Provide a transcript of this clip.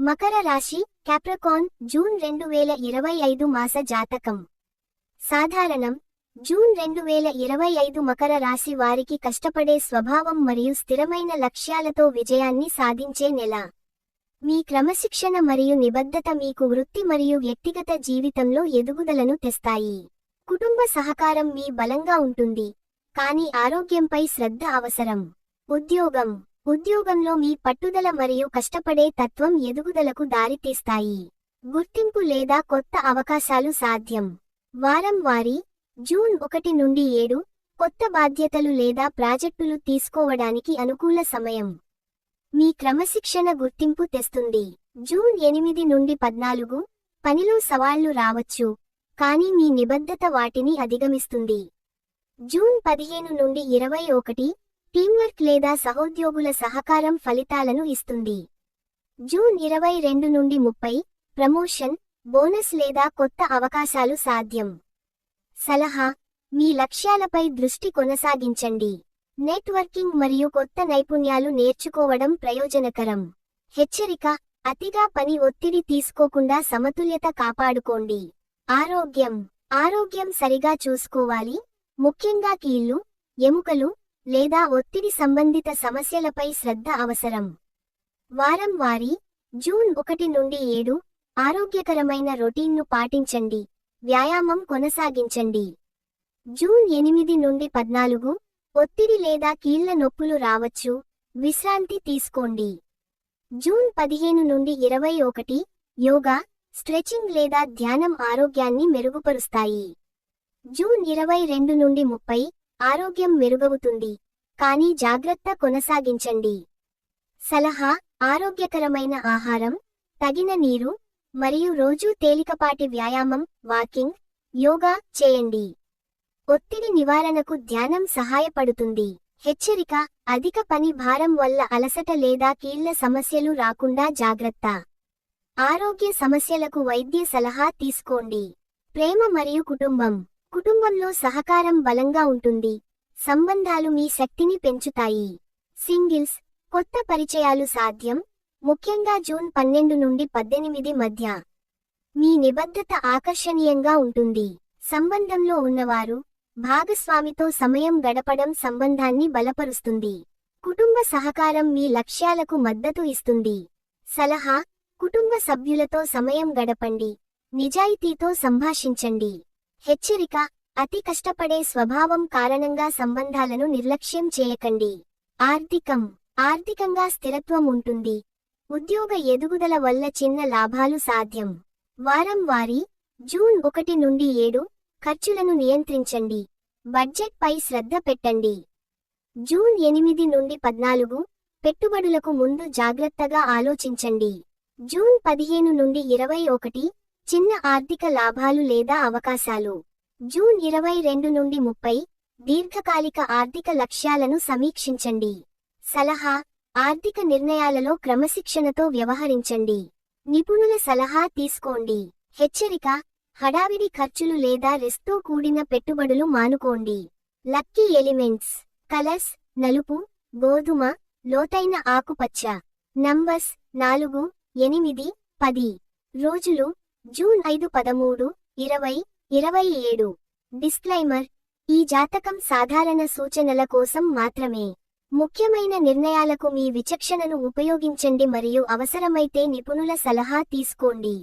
మకర రాశి క్యాప్రకాన్ జూన్ రెండు వేల ఇరవై ఐదు మాస జాతకం. సాధారణం జూన్ రెండు వేల ఇరవై ఐదు మకర రాశి వారికి కష్టపడే స్వభావం మరియు స్థిరమైన లక్ష్యాలతో విజయాన్ని సాధించే నెల. మీ క్రమశిక్షణ మరియు నిబద్ధత మీకు వృత్తి మరియు వ్యక్తిగత జీవితంలో ఎదుగుదలను తెస్తాయి. కుటుంబ సహకారం మీ బలంగా ఉంటుంది కానీ ఆరోగ్యంపై శ్రద్ధ అవసరం. ఉద్యోగం ఉద్యోగంలో మీ పట్టుదల మరియు కష్టపడే తత్వం ఎదుగుదలకు దారితీస్తాయి. గుర్తింపు లేదా కొత్త అవకాశాలు సాధ్యం. వారం వారి జూన్ ఒకటి నుండి ఏడు కొత్త బాధ్యతలు లేదా ప్రాజెక్టులు తీసుకోవడానికి అనుకూల సమయం. మీ క్రమశిక్షణ గుర్తింపు తెస్తుంది. జూన్ ఎనిమిది నుండి పద్నాలుగు పనిలో సవాళ్ళు రావచ్చు కానీ మీ నిబద్ధత వాటిని అధిగమిస్తుంది. జూన్ పదిహేను నుండి ఇరవై ఒకటి టీంవర్క్ లేదా సహోద్యోగుల సహకారం ఫలితాలను ఇస్తుంది. జూన్ ఇరవై రెండు నుండి ముప్పై ప్రమోషన్ బోనస్ లేదా కొత్త అవకాశాలు సాధ్యం. సలహా మీ లక్ష్యాలపై దృష్టి కొనసాగించండి. నెట్వర్కింగ్ మరియు కొత్త నైపుణ్యాలు నేర్చుకోవడం ప్రయోజనకరం. హెచ్చరిక అతిగా పని ఒత్తిడి తీసుకోకుండా సమతుల్యత కాపాడుకోండి. ఆరోగ్యం ఆరోగ్యం సరిగా చూసుకోవాలి. ముఖ్యంగా కీళ్ళు ఎముకలు లేదా ఒత్తిడి సంబంధిత సమస్యలపై శ్రద్ధ అవసరం. వారం వారీ జూన్ ఒకటి నుండి ఏడు ఆరోగ్యకరమైన రొటీన్ను పాటించండి. వ్యాయామం కొనసాగించండి. జూన్ ఎనిమిది నుండి పద్నాలుగు ఒత్తిడి లేదా కీళ్ళ నొప్పులు రావచ్చు విశ్రాంతి తీసుకోండి. జూన్ పదిహేను నుండి ఇరవై ఒకటి యోగా స్ట్రెచింగ్ లేదా ధ్యానం ఆరోగ్యాన్ని మెరుగుపరుస్తాయి. జూన్ ఇరవై రెండు నుండి ముప్పై ఆరోగ్యం మెరుగవుతుంది. కానీ జాగ్రత్త కొనసాగించండి. సలహా ఆరోగ్యకరమైన ఆహారం తగిన నీరు మరియు రోజూ తేలికపాటి వ్యాయామం వాకింగ్ యోగా చేయండి. ఒత్తిడి నివారణకు ధ్యానం సహాయపడుతుంది. హెచ్చరిక అధిక పని భారం వల్ల అలసట లేదా కీళ్ళ సమస్యలు రాకుండా జాగ్రత్త. ఆరోగ్య సమస్యలకు వైద్య సలహా తీసుకోండి. ప్రేమ మరియు కుటుంబం. కుటుంబంలో సహకారం బలంగా ఉంటుంది. సంబంధాలు మీ శక్తిని పెంచుతాయి. సింగిల్స్ కొత్త పరిచయాలు సాధ్యం. ముఖ్యంగా జూన్ పన్నెండు నుండి పద్దెనిమిది మధ్య. మీ నిబద్ధత ఆకర్షణీయంగా ఉంటుంది. సంబంధంలో ఉన్నవారు భాగస్వామితో సమయం గడపడం సంబంధాన్ని బలపరుస్తుంది. కుటుంబ సహకారం మీ లక్ష్యాలకు మద్దతు ఇస్తుంది. సలహా కుటుంబ సభ్యులతో సమయం గడపండి. నిజాయితీతో సంభాషించండి. హెచ్చరిక అతి కష్టపడే స్వభావం కారణంగా సంబంధాలను నిర్లక్ష్యం చేయకండి. ఆర్థికం ఆర్థికంగా స్థిరత్వం ఉంటుంది. ఉద్యోగ ఎదుగుదల వల్ల చిన్న లాభాలు సాధ్యం. వారం వారి జూన్ ఒకటి నుండి ఏడు ఖర్చులను నియంత్రించండి. బడ్జెట్ పై శ్రద్ధ పెట్టండి. జూన్ ఎనిమిది నుండి పద్నాలుగు పెట్టుబడులకు ముందు జాగ్రత్తగా ఆలోచించండి. జూన్ పదిహేను నుండి ఇరవై ఒకటి చిన్న ఆర్థిక లాభాలు లేదా అవకాశాలు. జూన్ ఇరవై రెండు నుండి ముప్పై దీర్ఘకాలిక ఆర్థిక లక్ష్యాలను సమీక్షించండి. సలహా ఆర్థిక నిర్ణయాలలో క్రమశిక్షణతో వ్యవహరించండి. నిపుణుల సలహా తీసుకోండి. హెచ్చరిక హడావిడి ఖర్చులు లేదా రిస్క్తో కూడిన పెట్టుబడులు మానుకోండి. లక్కీ ఎలిమెంట్స్ కలర్స్ నలుపు గోధుమ లోతైన ఆకుపచ్చ. నంబర్స్ నాలుగు ఎనిమిది పది. రోజులు జూన్ ఐదు పదమూడు ఇరవై ఇరవై ఏడు. డిస్క్లైమర్. ఈ జాతకం సాధారణ సూచనల కోసం మాత్రమే. ముఖ్యమైన నిర్ణయాలకు మీ విచక్షణను ఉపయోగించండి మరియు అవసరమైతే నిపుణుల సలహా తీసుకోండి.